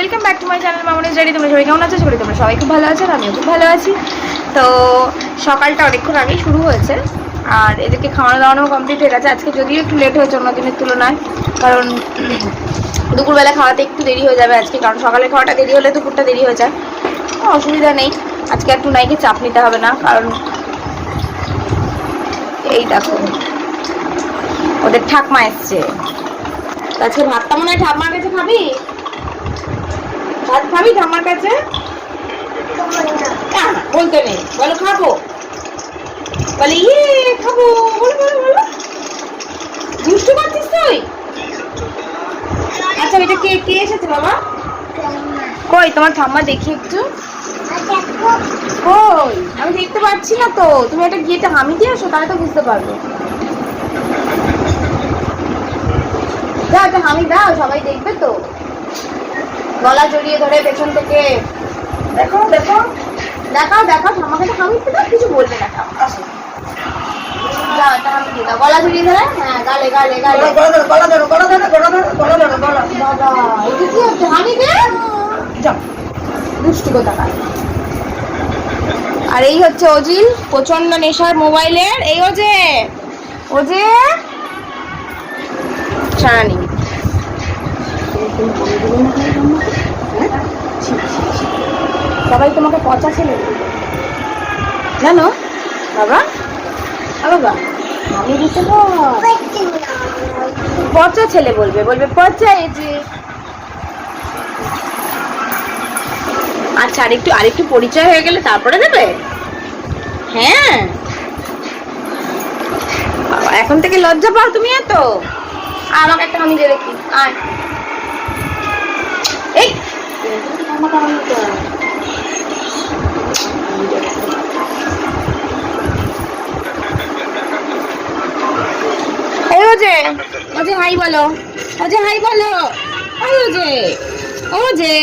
Welcome back to my channel মামনের জারি তোমরা সবাই কেমন আছো? সবাই তোমরা সবাই খুব ভালো আছো আমিও খুব ভালো আছি। তো সকালটা অনেকক্ষণ আগেই শুরু হয়েছে। আর এদেরকে খাওয়ানো দাওয়ানো কমপ্লিট হয়ে গেছে। আজকে যদিও একটু লেট হয়েছে অন্য দিনের তুলনায়, কারণ দুপুরবেলা খাওয়াতে একটু দেরি হয়ে যাবে আজকে, কারণ সকালে খাওয়াটা দেরি হলে দুপুরটা দেরি হয়ে যায়। অসুবিধা নেই। আজকে একটু নাইকে চাপ নিতে হবে না, কারণ এই দেখো, ওদের ঠাকমা এসছে। আজকে ভাতটা মনে হয় ঠাম্মার কাছে খাবি? ভাত খাবি ঠাম্মার কাছে? বলতে নেই। বলো, খাব। বলে ইয়ে খাব। বলো বলো বলো। দুষ্টু করছিস তুই? আচ্ছা এটা কে কে এসেছে বাবা? কই, তোমার ঠাম্মা দেখি একটু। কই? আমি দেখতে পাচ্ছি না তো। তুমি এটা গিয়ে হামি দিয়ে আসো, তাহলে তো বুঝতে পারব। দাও একটা হামি দাও, সবাই দেখবে তো। গলা জড়িয়ে ধরে পেছন থেকে। দেখো দেখো দেখাও দেখাও আমাকে তো হামি দিয়ে দাও কিছু বলবে না আসো গলা ধরে? হ্যাঁ গালে গালে গালে। বাবা এটা কি হচ্ছে হামি দে যাও। দুষ্টু আর এই হচ্ছে অজিল প্রচণ্ড নেশার মোবাইলের। এই ওজে ওজে সারানি সবাই তোমাকে পচা ছেলে। জানো? বাবা? বাবা আমি দিতে পচা ছেলে বলবে বলবে পচা এই যে। আচ্ছা আরেকটু আরেকটু পরিচয় হয়ে গেলে তারপরে দেবে? হ্যাঁ। বাবা, এখন থেকে লজ্জা পাও তুমি এত? আমাকে একটা আমি দেখি আয়। এই। আমাকে আমি এই ওজে ওজে হাই বলো ওজে হাই বলো হাই ওজে ওজে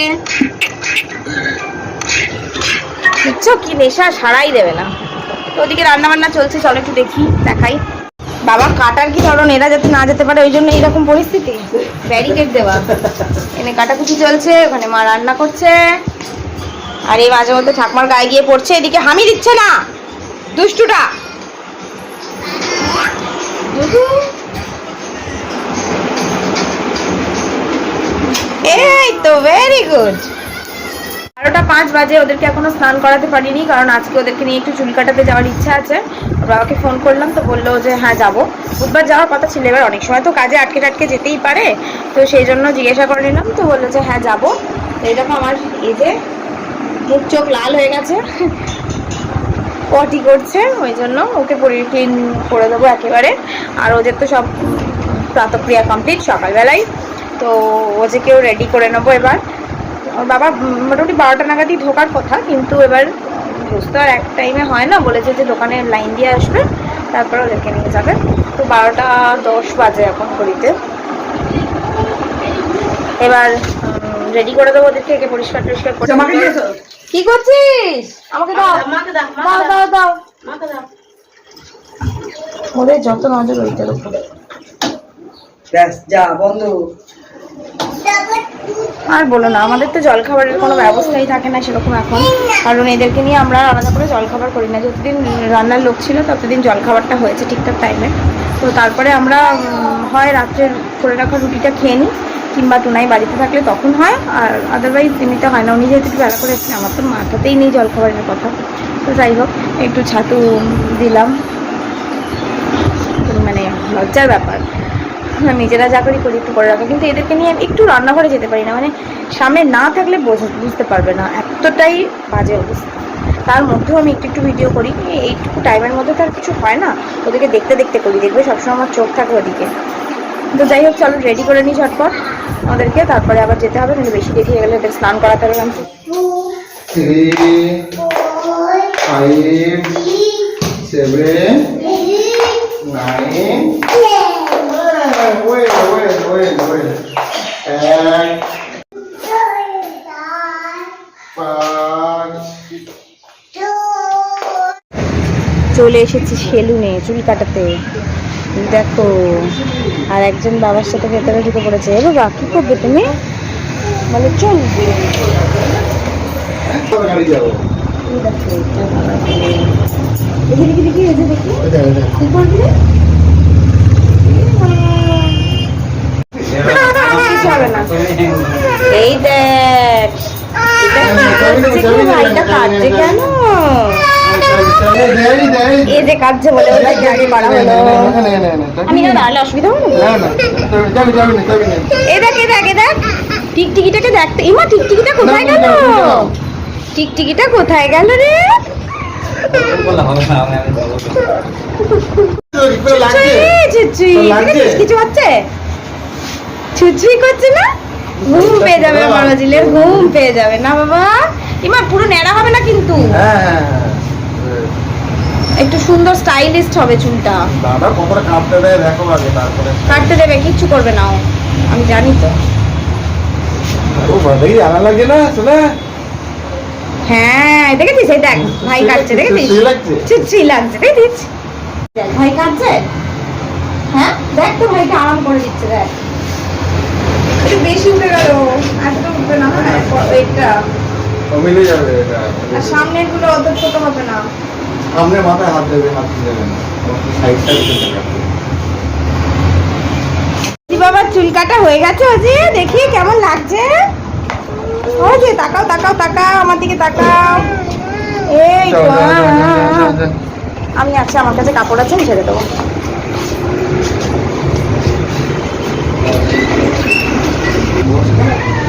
বুঝছ কি নেশা সারাই দেবে না। তো ওদিকে রান্না বান্না চলছে চলো একটু দেখি দেখাই। বাবা কাটার কি ধরন? এরা যাতে না যেতে পারে ওই জন্য এইরকম পরিস্থিতি? ব্যারিকেড দেওয়া। এনে কাটাকুটি চলছে ওখানে মা রান্না করছে। আর এই মাঝে মধ্যে ঠাকমার গায়ে গিয়ে পড়ছে এদিকে হামি দিচ্ছে না। দুষ্টুটা। এই তো ভেরি গুড বারোটা পাঁচ বাজে, ওদেরকে এখনও স্নান করাতে পারিনি, কারণ আজকে ওদেরকে নিয়ে একটু চুল কাটাতে যাওয়ার ইচ্ছা আছে। বাবাকে ফোন করলাম, তো বলল যে হ্যাঁ যাব। বুধবার যাওয়ার কথা ছিল, এবার অনেক সময় তো কাজে আটকে টাটকে যেতেই পারে। তো সেই জন্য জিজ্ঞাসা করে নিলাম, তো বলল যে হ্যাঁ যাব। এই দেখো আমার এই যে মুখ চোখ লাল হয়ে গেছে, পটি করছে, ওই জন্য ওকে পরি ক্লিন করে দেবো একেবারে। আর ওদের তো সব প্রাতক্রিয়া কমপ্লিট সকালবেলায় তো ওদেরকেও রেডি করে নেব এবার। ওর বাবা মোটামুটি বারোটা নাগাদই ঢোকার কথা কিন্তু এবার বুঝতে আর এক টাইমে হয় না বলেছে যে দোকানে লাইন দিয়ে আসবে তারপরে ওদেরকে নিয়ে যাবে। তো বারোটা দশ বাজে এখন ঘড়িতে। এবার রেডি করে দেবো ওদেরকে একে পরিষ্কার টরিষ্কার করে কি করছিস? আমাকে দাও। দাও দাও দাও। ওদের যত নজর ওইটার উপর। ব্যাস যা বন্ধ। আর বলো না, আমাদের তো জলখাবারের কোনো ব্যবস্থাই থাকে না সেরকম এখন। কারণ এদেরকে নিয়ে আমরা আলাদা করে জলখাবার করি না। যতদিন রান্নার লোক ছিল, ততদিন জলখাবারটা হয়েছে ঠিকঠাক টাইমে তো তারপরে আমরা হয় রাত্রের করে রাখা রুটিটা খেয়ে নিই, কিংবা টুনাই বাড়িতে থাকলে তখন হয়, আর আদারওয়াইজ এমনিতে হয় না। উনি যেহেতু একটু বেলা করে এসেছেন, আমার তো মাথাতেই নেই জলখাবারের কথা। তো যাই হোক, একটু ছাতু দিলাম। মানে লজ্জার ব্যাপার। নিজেরা যা করি করি একটু করে রাখো, কিন্তু এদেরকে নিয়ে আমি একটু রান্নাঘরে যেতে পারি না। মানে সামনে না থাকলে বোঝা, বুঝতে পারবে না, এতটাই বাজে অবস্থা। তার মধ্যেও আমি একটু একটু ভিডিও করি এইটুকু টাইমের মধ্যে তো আর কিছু হয় না। ওদেরকে দেখতে দেখতে করি, দেখবে সবসময় আমার চোখ থাকে ওদিকে। তো যাই হোক, চলো রেডি করে নিই ঝটপট ওদেরকে তারপরে আবার যেতে হবে কিন্তু বেশি দেরি হয়ে গেলে ওদের স্নান করাতে হবে আমি. Wait, wait, wait, wait. এক, চলে এসেছি সেলুনে চুল কাটাতে। দেখো আর একজন বাবার সাথে ভেতরে ঢুকে পড়েছে। এ বাবা কি করবে তুমি? বলে এই দেখো। দেখি। দেখি দেখি দেখি এটা এটা কি করবি রে? কিছু হবে না। এই দেখ? ভাইটা কাঁদছে কেন যে কাঁদছে বলে আমি অসুবিধা এই দেখ এই দেখ এই দেখ। টিকটিকিটাকে ইমা টিকটিকিটা কোথায় গেল? টিকটিকিটা কোথায় গেল রে? কিছু হচ্ছে? ছুচুই করছে না? ঘুম পেয়ে যাবে বড় জিলের ঘুম পেয়ে যাবে না বাবা। ইমা পুরো ন্যাড়া হবে না কিন্তু? হ্যাঁ হ্যাঁ হ্যাঁ। একটু সুন্দর স্টাইলিস্ট হবে চুলটা। দাদা কতটা কাঁপতে দেয় দেখো আগে তারপরে। কাটতে দেবে কিচ্ছু করবে না ও। আমি জানি তো। ও দেখি জানা লাগে না শোনা? হ্যাঁ দেখেছিস? এই দেখ ভাই কাটছে দেখেছিস? চুচি লাগছে? দেখেছিস? দেখ ভাই কাটছে? হ্যাঁ দেখ তো ভাইকে আরাম করে দিচ্ছে দেখ। একটু বেশি উঠে গেল। এতটা উঠবে না হ্যাঁ মিলে যাবে এটা। আর সামনেরগুলো অত ছোট হবে না। সামনে মাথায় হাত দেবে হাত দেবে না। সাইড সাইড বাবার চুল কাটা হয়ে গেছে ওজি দেখি কেমন লাগছে। যে তাকাও তাকাও তাকাও আমার দিকে তাকাও। এই আমি আছি আমার কাছে কাপড় আছে আমি ছেড়ে দেবো।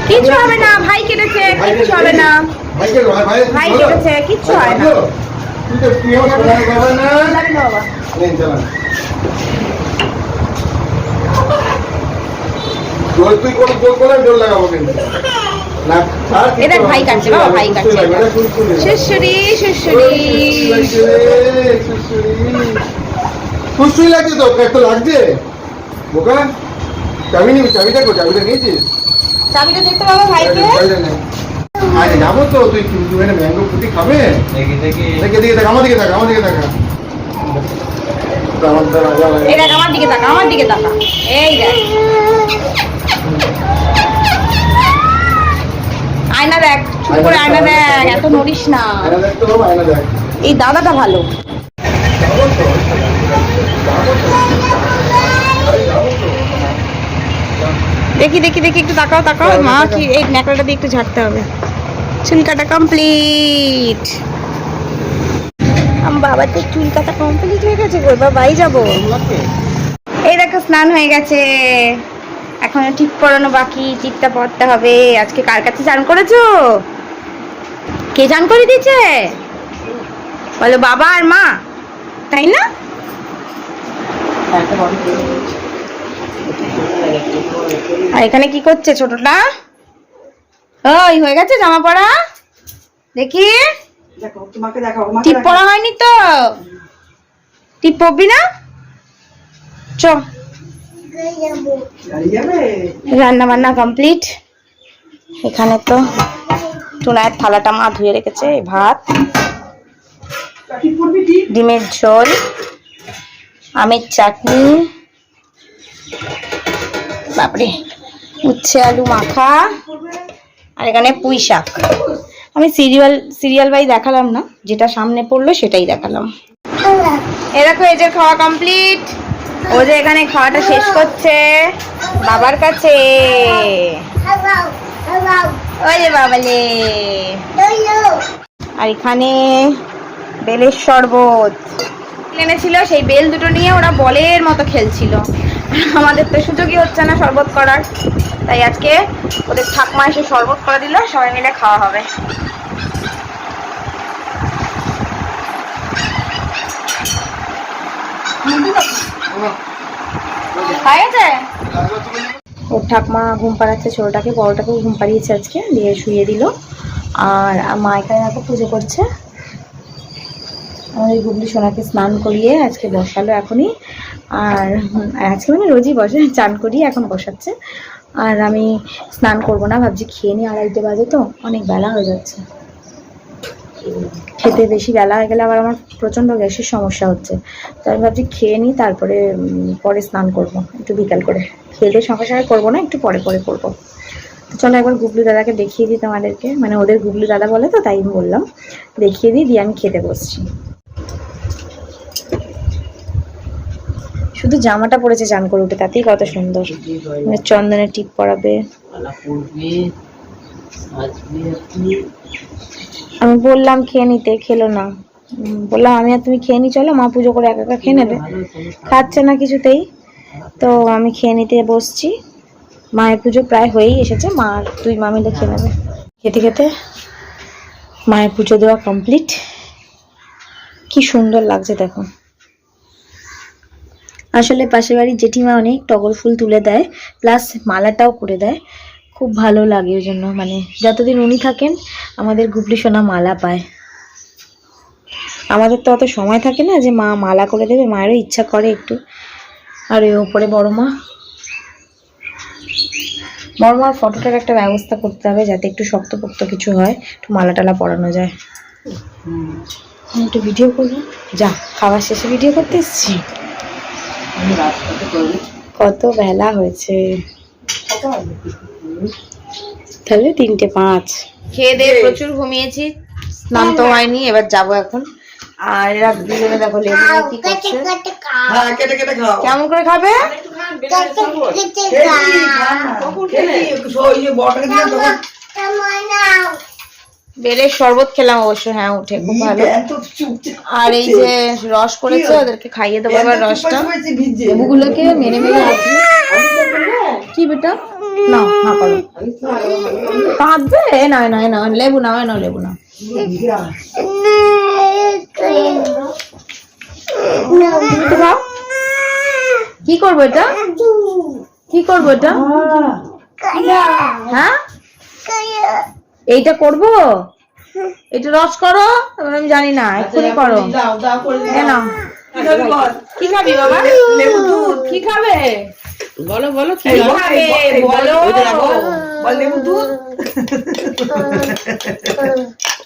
কিচ্ছু হবে না ভাই কেটেছে কিচ্ছু হবে না। ভাই কেটেছে কিচ্ছু হয় না তুই কোনো জোর করে জোর লাগাবো কিন্তু ভাই কাটছে বাবা ভাই কাটছে। লাগছে তো এত লাগছে? বোকা চাবি নিবি চাবিটা কো চাবিটা নিয়েছিস? চাবিটা দেখতে বাবা ভাইকে? আরে যাব তো তুই তুই মানে ম্যাঙ্গো ফুটি খাবে? দেখি দেখি। দেখে দিকে দেখ আমার দিকে দেখ আমার দিকে দেখা। এই আমার দিকে তাকা আমার দিকে তাকা। এই দেখ। আয়না দেখ চুপ করে আয়না দেখ এত নড়িস না। আয়না দেখতে হবে আয়না দেখ। এই দাদাটা ভালো যাব তো যাব তো আরে যাব তো দেখি দেখি দেখি একটু তাকাও তাকাও। মা কি এই ন্যাকড়াটা দিয়ে একটু ঝাড়তে হবে। চুল কাটা কমপ্লিট আম বাবা তো চুল কাটা কমপ্লিট হয়ে গেছে গো বাবাই যাব। এই দেখো স্নান হয়ে গেছে। এখনও ঠিক পড়ানো বাকি চিপটা পড়তে হবে। আজকে কার কাছে চান করেছ? কে চান করে দিয়েছে? বলো বাবা আর মা তাই না? আর এখানে কি করছে ছোটটা? ওই হয়ে গেছে জামা পড়া? দেখি। টিপ পড়া হয়নি তো? টিপ পড়বি না? চ। রান্না বান্না কমপ্লিট। এখানে তো টুনায়ের থালাটা মা ধুয়ে রেখেছে ভাত। ডিমের ঝোল আমের চাটনি বাপরে। উচ্ছে, আলু, মাখা, আর এখানে পুঁই শাক। আমি সিরিয়াল সিরিয়াল বাই দেখালাম না, যেটা সামনে পড়ল সেটাই দেখালাম। এ দেখো যে খাওয়া কমপ্লিট। ও যে এখানে খাওয়াটা শেষ করছে, বাবার কাছে। ওই যে বাবালে। আর এখানে বেলের শরবত। এনেছিল, সেই বেল দুটো নিয়ে ওরা বলের মতো খেলছিল। আমাদের তো সুযোগই হচ্ছে না শরবত করার। তাই আজকে ওদের ঠাকমা এসে শরবত করে দিল, সবাই মিলে খাওয়া হবে। ওর ঠাকমা ঘুম পাড়াচ্ছে, ছোটটাকে বড়টাকেও ঘুম পাড়িয়েছে আজকে, দিয়ে শুয়ে দিল। আর মা এখানে দেখো পুজো করছে। আমাদের গুগলি সোনাকে স্নান করিয়ে আজকে বসালো এখনই। আর আজকে মানে রোজই বসে, চান করিয়ে এখন বসাচ্ছে। আর আমি স্নান করব না, ভাবছি খেয়ে নিই, আড়াইটে বাজে তো, অনেক বেলা হয়ে যাচ্ছে। খেতে বেশি বেলা হয়ে গেলে আবার আমার প্রচণ্ড গ্যাসের সমস্যা হচ্ছে। তো আমি ভাবছি খেয়ে নিই, তারপরে পরে স্নান করব, একটু বিকাল করে। দিয়ে সঙ্গে সঙ্গে করব না, একটু পরে পরে করব। তো চলো একবার গুবলু দাদাকে দেখিয়ে দিই তোমাদেরকে। মানে ওদের গুবলু দাদা বলে তো, তাই বললাম। দেখিয়ে দিই, দিয়ে আমি খেতে বসছি। শুধু জামাটা পরেছে চান করে উঠে তাতেই কত সুন্দর। মানে চন্দনের টিপ পরাবে। আমি বললাম খেয়ে নিতে খেলো না। বললাম আমি আর তুমি খেয়ে নি চলো মা পুজো করে একা একা খেয়ে নেবে। খাচ্ছে না কিছুতেই। তো আমি খেয়ে নিতে বসছি। মায়ের পুজো প্রায় হয়েই এসেছে। মা তুই মা মিলে খেয়ে নেবে। খেতে খেতে মায়ের পুজো দেওয়া কমপ্লিট কি সুন্দর লাগছে দেখো। আসলে পাশের বাড়ির জেঠিমা অনেক টগর ফুল তুলে দেয় প্লাস মালাটাও করে দেয়। খুব ভালো লাগে ওই জন্য মানে যতদিন উনি থাকেন আমাদের গুবলি সোনা মালা পায়। আমাদের তো অত সময় থাকে না যে মা মালা করে দেবে মায়েরও ইচ্ছা করে একটু। আর ওই ওপরে বড় মা। বড় মার ফটোটার একটা ব্যবস্থা করতে হবে যাতে একটু শক্ত শক্তপোক্ত কিছু হয় একটু মালা টালা পরানো যায়। আমি একটু ভিডিও করব। যা খাওয়ার শেষে ভিডিও করতে এসছি। কত বেলা হয়েছে? তাহলে তিনটে পাঁচ। খেয়ে দিয়ে প্রচুর ঘুমিয়েছি স্নান তো হয়নি এবার যাব এখন। আর এরা দুজনে দেখো লেবু কি করছে। হ্যাঁ কেটে কেটে খাও। কেমন করে খাবে? খেয়েছি, খেয়েছি। বেলের শরবত খেলাম অবশ্য হ্যাঁ উঠে খুব ভালো। আর এই যে রস করেছে ওদেরকে খাইয়ে দেবো এবার রসটা। লেবুগুলোকে মেরে মেরে রাখি। কি বেটা? না না করো কাঁদবে? না না না লেবু না না লেবু না। কি করব এটা? কি করব এটা? হ্যাঁ? এইটা করব? এটা রস করো? এবার আমি জানি না এক্ষুনি করো। দাও দাও করে নাও। কি খাবি বাবা? লেবু দুধ। কি খাবে? বলো বলো কি খাবে? বলো। বল লেবু দুধ।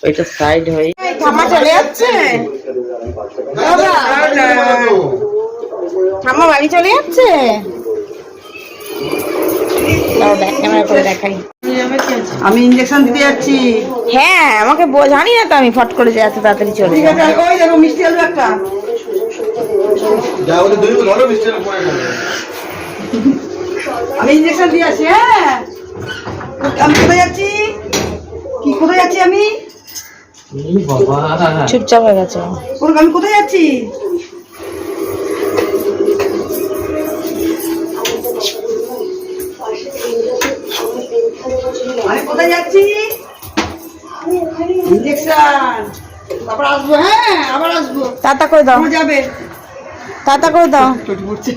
ওইটা সাইড হয়ে। ঠাম্মা চলে যাচ্ছে। বাবা। ঠাম্মা বাড়ি চলে যাচ্ছে। দাও ব্যাক ক্যামেরা করে দেখাই। আমি ইঞ্জেকশন দিতে যাচ্ছি। হ্যাঁ আমাকে বল- জানি না তো আমি ফট করে যে এত তাড়াতাড়ি চলে ঠিক যাব। আছে ওই দেখো মিষ্টি আলু একটা। যা ওদের দই ধরো মিষ্টিটা পরে আমি ইঞ্জেকশন দিয়ে আসি হ্যাঁ। আমি কোথায় যাচ্ছি? কি কোথায় যাচ্ছি আমি? বাবা। চুপচাপ হয়ে গেছে। আমি কোথায় যাচ্ছি? আমি কোথায় যাচ্ছি ইঞ্জেকশন তারপর আসব হ্যাঁ আবার আসব। টাটা করে দাও। যাবে। টাটা করে দাও। টুটি পড়ছে।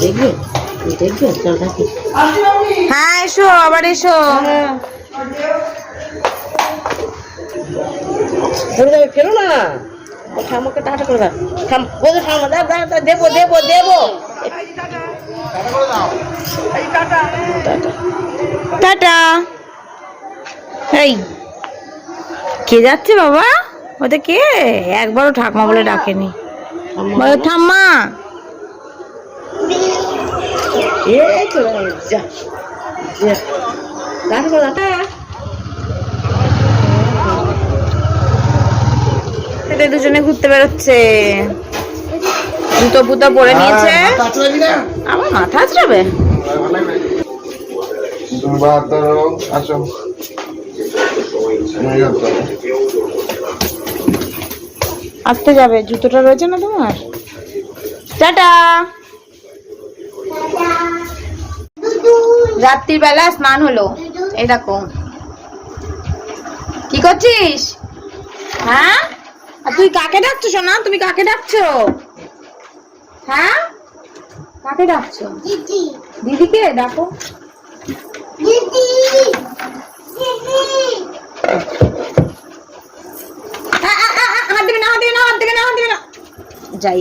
দেখবে দেখবে চল দেখি হ্যাঁ এসো আবার এসো। ধরে যাবে না। টাটা করে দাও। ঠাম দেবো দেবো দেবো। এই টাটা। এই, কে যাচ্ছে বাবা? ওটা কে? একবারও ঠাকমা বলে ডাকেনি। বলো, ঠাম্মা। দুজনে ঘুরতে বেরোচ্ছে। জুতো পুতো পরে নিয়েছে। আমার মাথা নিয়ে আসতে যাবে জুতোটা রয়েছে না তোমার? টাটা! রাত্রির বেলা স্নান হলো। এই দেখো। কি করছিস? হ্যাঁ? আর তুই কাকে ডাকছো সোনা? তুমি কাকে ডাকছো? হ্যাঁ? কাকে ডাকছো? দিদিকে ডাকো। দিদি। দিদি। আ, আ, হাত দিবি না হাত দিবি না হাত দিবি না হাত দিবি না। যাই।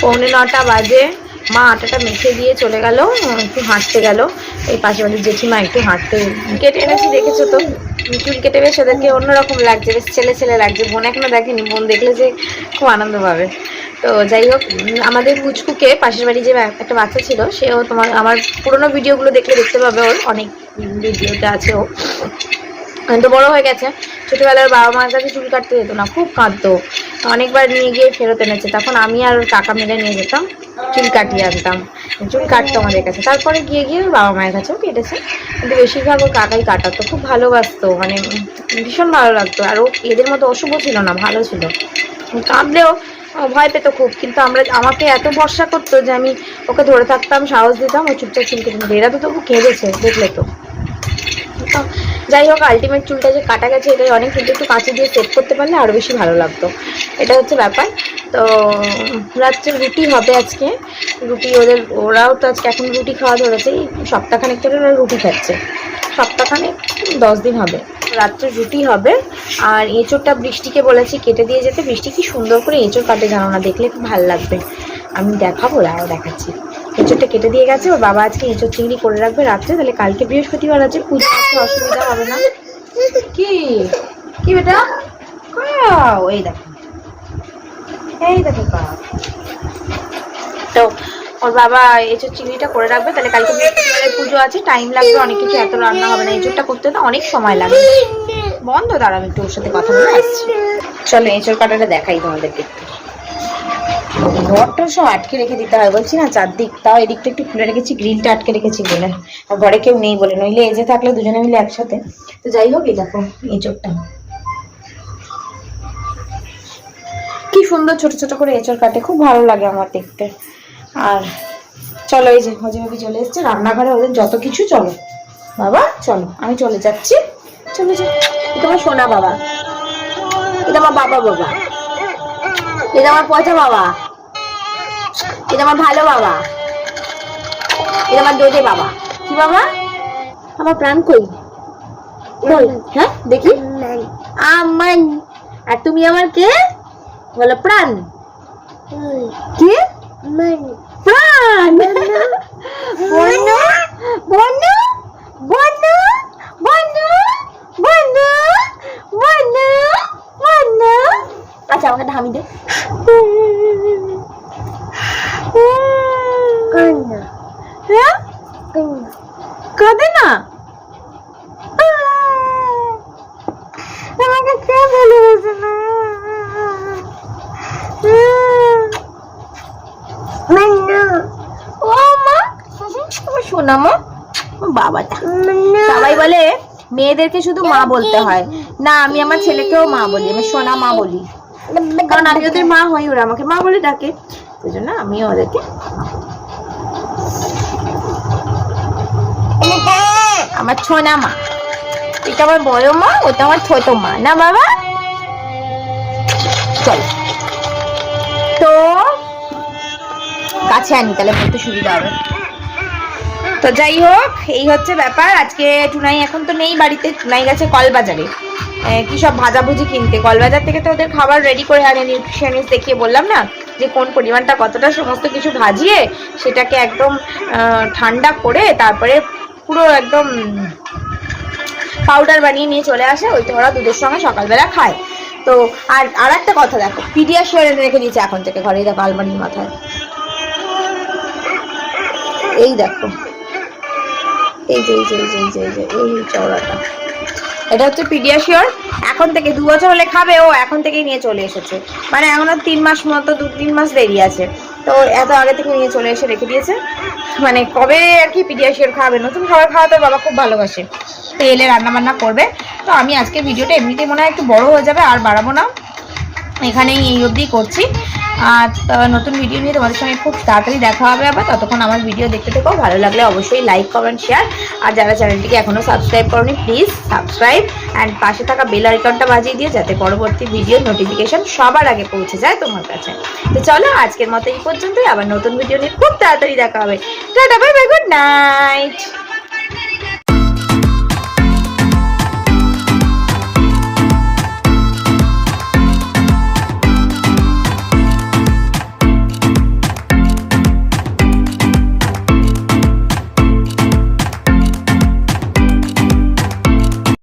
পৌনে নটা বাজে। মা আটাটা মেখে দিয়ে চলে গেল একটু হাঁটতে গেল। এই পাশে বাড়ির জেঠিমা একটু হাঁটতে কেটে এনেছি, দেখেছ তো? চুল কেটে বেশ ওদেরকে অন্যরকম লাগছে, বেশ ছেলে ছেলে লাগছে। বোন এখনও দেখেনি, বোন দেখলে যে খুব আনন্দ পাবে। তো যাই হোক আমাদের পুচকুকে পাশের বাড়ি যে একটা বাচ্চা ছিল, সেও তোমার আমার পুরোনো ভিডিওগুলো দেখলে দেখতে পাবে ওর, অনেক ভিডিওতে আছে ও। তো বড় হয়ে গেছে। ছোটবেলার বাবা মার কাছে চুল কাটতে যেত না, খুব কাঁদতো। অনেকবার নিয়ে গিয়ে ফেরত এনেছে, তখন আমি আর টাকা মিলে নিয়ে যেতাম। চুল কাটিয়ে আনতাম। চুল কাটতো আমাদের কাছে। তারপরে গিয়ে গিয়ে বাবা মায়ের কাছেও কেটেছে। কিন্তু বেশিরভাগ ও কাকাই কাটাতো খুব ভালোবাসতো। মানে ভীষণ ভালো লাগতো। আর ও এদের মতো অশুভ ছিল না, ভালো ছিল। কাঁদলেও ভয় পেতো খুব। কিন্তু আমরা, আমাকে এত ভরসা করতো যে আমি ওকে ধরে থাকতাম, সাহস দিতাম, ও চুপচাপ চুল কেটে। এরা তো তবু কেঁদেছে, দেখলে তো। যাই হোক আলটিমেট চুলটা যে কাটা গেছে, এটাই অনেক কিন্তু একটু কাঁচি দিয়ে সেট করতে পারলে আরও বেশি ভালো লাগতো। এটা হচ্ছে ব্যাপার। তো, রাত্রে রুটি হবে আজকে। রুটি ওদের, ওরাও তো আজকে এখন রুটি খাওয়া ধরেছে সপ্তাহখানেক ধরে ওরা রুটি খাচ্ছে। সপ্তাহখানেক, দশ দিন হবে। রাত্রে রুটি হবে, আর এঁচোড়টা বৃষ্টিকে বলেছি কেটে দিয়ে যেতে। বৃষ্টি কি সুন্দর করে এঁচোড় কাটে জানো না, দেখলে খুব ভালো লাগবে। আমি দেখাবো দাঁড়াও দেখাচ্ছি। এঁচোড়টা কেটে দিয়ে গেছে, ওর বাবা আজকে এঁচোড় চিংড়ি করে রাখবে রাত্রে, তাহলে কালকে বৃহস্পতিবার আছে, পুজো আছে, অসুবিধা হবে না। কি? কি বেটা? কাও, এই দেখো। এই দেখো তো ওর বাবা এঁচোড় চিংড়িটা করে রাখবে, তাহলে কালকে বৃহস্পতিবারের পুজো আছে টাইম লাগবে, অনেক কিছু এত রান্না হবে না, এঁচোড়টা করতে তো অনেক সময় লাগে বন্ধ দাঁড়া আমি একটু ওর সাথে কথা বলে আসছি। চলো এঁচোড় কাটাটা দেখাই তোমাদেরকে একটু ঘরটা সব আটকে রেখে দিতে হয়। বলছি না, চারদিক, তাও এদিকটা একটু খুলে রেখেছি গ্রিলটা আটকে রেখেছি বলে। আর ঘরে কেউ নেই বলে, নইলে এজে থাকলে দুজনে মিলে একসাথে। তো যাই হোক, এই দেখো এঁচোড়টা কি সুন্দর ছোট ছোট করে এঁচড় কাটে, খুব ভালো লাগে আমার দেখতে। আর চলো, এই যে হজে ভাবি চলে এসছে, রান্নাঘরে ওদের যত কিছু চলো। বাবা, চলো, আমি চলে যাচ্ছি। চলে যাও। এটা আমার সোনা বাবা। এটা আমার বাবা বাবা। এটা আমার পচা বাবা। এটা আমার ভালো বাবা। এটা আমার দোদে বাবা। কি বাবা? আমার প্রাণ কই? হ্যাঁ দেখি। আমার আর তুমি আমার কে? বলো, প্রাণ। কে? বন্ধু বন্ধু বন্ধু বন্ধু বন্ধু আচ্ছা আমাকে ধামি দে। হ্যাঁ কাঁদে না আমাকে কে ভালোবাসে না ও মা শোনা মা। বাবাটা। সবাই বলে মেয়েদেরকে শুধু মা বলতে হয়। না আমি আমার ছেলেকেও মা বলি আমি সোনা মা বলি। কারণ আমি ওদের মা হই ওরা আমাকে মা বলে ডাকে। সেই জন্য আমিও ওদেরকে আমার ছোনা মা। এটা আমার বড় মা, ওটা আমার ছোট মা। না বাবা? চল। তো কাছে আনি, তাহলে বলতে সুবিধা হবে। তো যাই হোক, এই হচ্ছে ব্যাপার। আজকে টুনাই এখন তো নেই বাড়িতে। টুনাই গেছে কলবাজারে। কি সব ভাজাভুজি কিনতে। কলবাজার থেকে তো ওদের খাবার রেডি করে আনে নিউট্রিশনিস্ট দেখিয়ে বললাম না? যে কোন পরিমাণটা কতটা সমস্ত কিছু ভাজিয়ে সেটাকে একদম ঠান্ডা করে তারপরে পুরো একদম পাউডার বানিয়ে নিয়ে চলে আসে, ওই ওইটা ওরা দুধের সঙ্গে সকালবেলা খায়। তো, আর আর একটা কথা দেখো পিডিয়াশিওর এনে রেখে দিয়েছে এখন থেকে ঘরে দেখো আলমারির মাথায়। এই দেখো। এই যে এই যে এই যে এই যে, এই চওড়াটা। এটা হচ্ছে পিডিয়াশিওর। এখন থেকে দু বছর হলে খাবে, ও এখন থেকেই নিয়ে চলে এসেছে। মানে এখনও তিন মাস মতো, দু, তিন মাস দেরি আছে। তো এত আগে থেকে নিয়ে চলে এসে রেখে দিয়েছে। মানে কবে আর কি পিডিয়াশিওর খাবে? নতুন খাবার খাওয়াতে বাবা খুব ভালোবাসে। তো এলে রান্না বান্না করবে। তো আমি আজকে ভিডিওটা এমনিতেই মনে হয় একটু বড় হয়ে যাবে, আর বাড়াবো না। এখানেই এই অবধি করছি। আর নতুন ভিডিও নিয়ে তোমাদের সঙ্গে খুব তাড়াতাড়ি দেখা হবে আবার। ততক্ষণ আমার ভিডিও দেখতে থেকো। ভালো লাগলে অবশ্যই লাইক কমেন্ট শেয়ার আর যারা চ্যানেলটিকে এখনও সাবস্ক্রাইব করনি প্লিজ সাবস্ক্রাইব অ্যান্ড পাশে থাকা বেল আইকনটা বাজিয়ে দিও যাতে পরবর্তী ভিডিও নোটিফিকেশন সবার আগে পৌঁছে যায় তোমার কাছে। তো চলো, আজকের মতো এই পর্যন্তই। আবার নতুন ভিডিও নিয়ে খুব তাড়াতাড়ি দেখা হবে। Tata bye bye good night